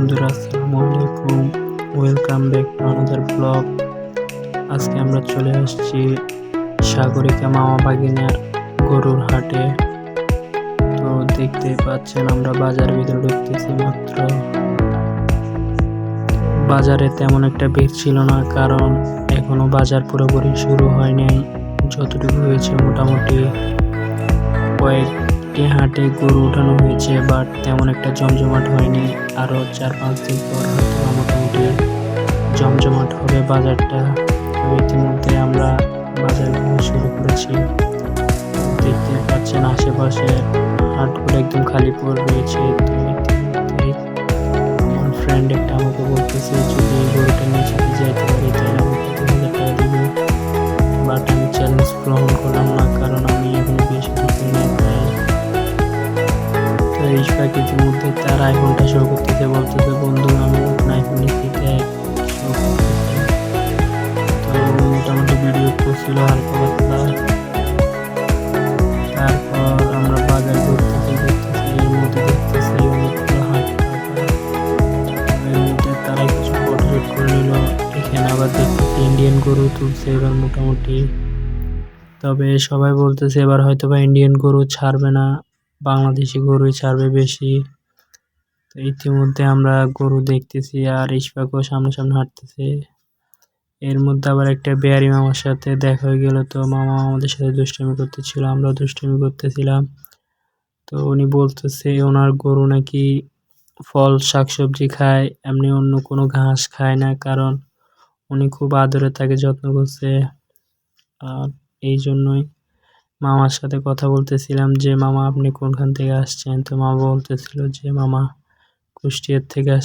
বন্ধুরা, আসসালামু আলাইকুম। Welcome back to another vlog আজকে আমরা চলে আসছি সাগরিকা মামা বাগিনার গরুর হাটে। তো দেখতে পাচ্ছেন, আমরা বাজার ভিতরে ঢুকতেছি মাত্র। বাজারে তেমন একটা ভিড় ছিল না, কারণ এখনও বাজার পুরোপুরি শুরু হয় নাই। যতটুকু হয়েছে মোটামুটি কয়েকটি হাটে গরু উঠানো হয়েছে বাট তেমন একটা জমজমাট হয়নি। আরও চার পাঁচ দিন পর হয়তো মোটামুটি জমজমাট হবে বাজারটা। তো ইতিমধ্যে আমরা বাজার শুরু করেছি। দেখতে পাচ্ছেন আশেপাশে হাটগুলো একদম খালি পর রয়েছে। তো ইতিমধ্যেই আমার ফ্রেন্ড একটা আমাকে বলতেছে এই প্যাকেজের মধ্যে তার আইফোনটা শো করতেছে বলতেছে বন্ধু আমি নতুন আইফোন তো মোটামুটি ভিডিও করছিল তারপর আমরা বাজার তারা কিছু করে আবার ইন্ডিয়ান গরু তুলছে এবার মোটামুটি তবে সবাই বলতেছে এবার হয়তো বা ইন্ডিয়ান গরু ছাড়বে না। বাংলাদেশি গরুই ছাড়বে বেশি। তো ইতিমধ্যে আমরা গরু দেখতেছি আর ইশফাকও সামনে সামনে হাঁটতেছে। এর মধ্যে আবার একটা বেয়ারি মামার সাথে দেখা হয়ে গেল। তো মামা আমাদের সাথে দুষ্টামি করতেছিল, আমরাও দুষ্টামি করতেছিলাম। তো উনি বলতেছে, ওনার গরু নাকি ফল, শাকসবজি খায়, এমনি অন্য কোনো ঘাস খায় না। কারণ উনি খুব আদরে তাকে যত্ন করছে। আর এই জন্যই মামার সাথে কথা বলতেছিলাম যে, মামা, আপনি কোনখান থেকে আসছেন? তো মামা বলতেছিল যে, মামা কুষ্টিয়ার থেকে আসছে